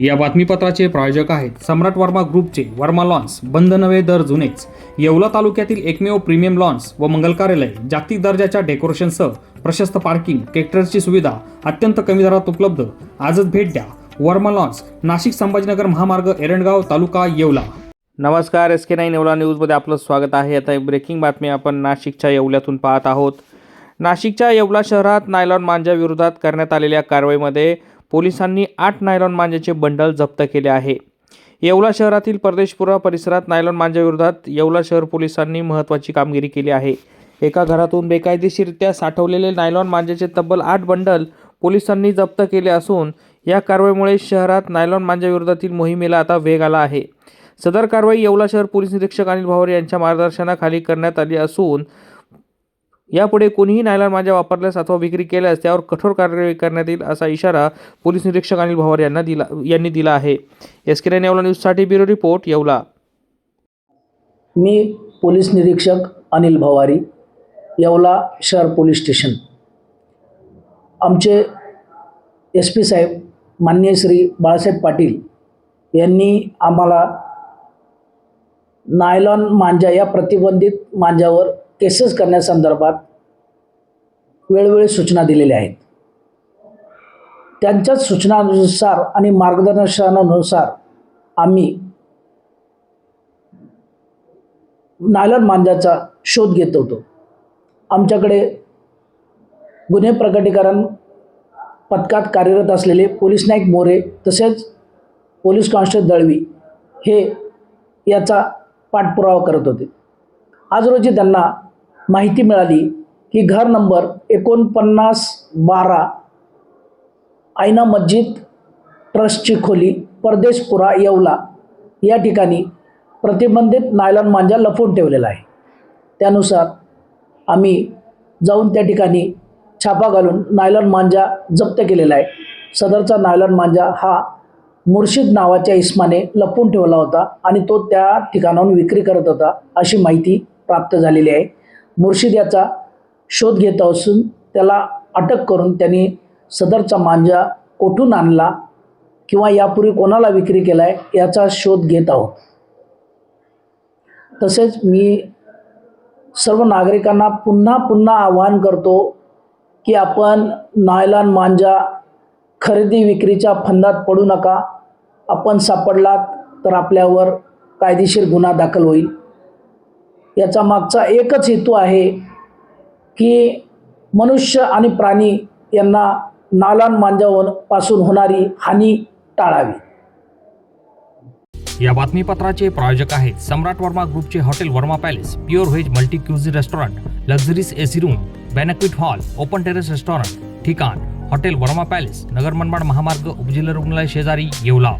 या बातमीपत्राचे प्रायोजक आहेत सम्राट वर्मा ग्रुपचे वर्मा लॉन्स बंद नवे दर जुनेच. येवला तालुक्यातील एकमेव प्रीमियम लॉन्स व मंगल कार्यालय जागतिक दर्जाच्या डेकोरेशनसह प्रशस्त पार्किंग ट्रॅक्टरची सुविधा अत्यंत कमी दरात उपलब्ध. आजच भेट द्या. वर्मा लॉन्स नाशिक संभाजीनगर महामार्ग एरणगाव तालुका येवला. नमस्कार एस के नाईन येवला न्यूजमध्ये आपलं स्वागत आहे. आता ब्रेकिंग बातमी आपण नाशिकच्या येवल्यातून पाहत आहोत. नाशिकच्या येवला शहरात नायलॉन मांजा विरोधात करण्यात आलेल्या कारवाईमध्ये पोलिसांनी आठ नायलॉन मांजाचे बंडल जप्त केले आहे. येवला शहरातील परदेशपुरा परिसरात नायलॉन मांजाविरोधात येवला शहर पोलिसांनी महत्त्वाची कामगिरी केली आहे. एका घरातून बेकायदेशीररित्या साठवलेले नायलॉन मांजाचे तब्बल आठ बंडल पोलिसांनी जप्त केले असून या कारवाईमुळे शहरात नायलॉन मांजाविरोधातील मोहिमेला आता वेग आला आहे. सदर कारवाई येवला शहर पोलीस निरीक्षक अनिल भावर यांच्या मार्गदर्शनाखाली करण्यात आली असून यापुढे कोणीही नायलॉन माझ्या वापरल्यास अथवा विक्री केल्यास त्यावर कठोर कारवाई करण्यात येईल असा इशारा पोलीस निरीक्षक अनिल भवार यांना दिला यांनी दिला आहे. एस के येवला न्यूजसाठी ब्युरो रिपोर्ट येवला. मी पोलीस निरीक्षक अनिल भवारी येवला शहर पोलीस स्टेशन. आमचे एस पी साहेब मान्य श्री बाळासाहेब पाटील यांनी आम्हाला नायलॉन मांजा या प्रतिबंधित मांजावर केसेस करण्यासंदर्भात वेळोवेळी सूचना दिलेल्या आहेत. त्यांच्याच सूचनानुसार आणि मार्गदर्शनानुसार आम्ही नायलन मांजाचा शोध घेत होतो. आमच्याकडे गुन्हे प्रकटीकरण पथकात कार्यरत असलेले पोलीस नाईक मोरे तसेच पोलीस कॉन्स्टेबल दळवी हे याचा पाठपुरावा करत होते. आज रोजी त्यांना माहिती मिळाली की घर नंबर एकोणपन्नास बारा आयना मस्जिद ट्रस्टची खोली परदेशपुरा येवला. या ठिकाणी प्रतिबंधित नायलॉन मांजा लपवून ठेवलेला आहे. त्यानुसार आम्ही जाऊन त्या ठिकाणी छापा घालून नायलॉन मांजा जप्त केलेला आहे. सदरचा नायलॉन मांजा हा मुर्शिद नावाच्या इस्माने लपवून ठेवला होता आणि तो त्या ठिकाणाहून विक्री करत होता अशी माहिती प्राप्त झालेली आहे. मुर्शिद याचा शोध घेत असून त्याला अटक करून त्यांनी सदरचा मांजा कोठून आणला किंवा यापूर्वी कोणाला विक्री केला आहे याचा शोध घेत आहोत. तसेच मी सर्व नागरिकांना पुन्हा पुन्हा आवाहन करतो की आपण नायलॉन मांजा खरेदी विक्रीच्या फंदात पडू नका. आपण सापडलात तर आपल्यावर कायदेशीर गुन्हा दाखल होईल. याचा मागचा एकच हेतू आहे की मनुष्य आणि प्राणी यांना नालॉन मांजापासून होणारी हानी टाळावी. या बातमीपत्राचे प्रायोजक आहेत सम्राट वर्मा ग्रुपचे hotel Varma palace pure veg multi cuisine restaurant luxuries AC room banquet hall open terrace restaurant ठिकाण हॉटेल वर्मा पॅलेस नगर मनमाड महामार्ग उपजिल्हा रुग्णालय शेजारी येवला.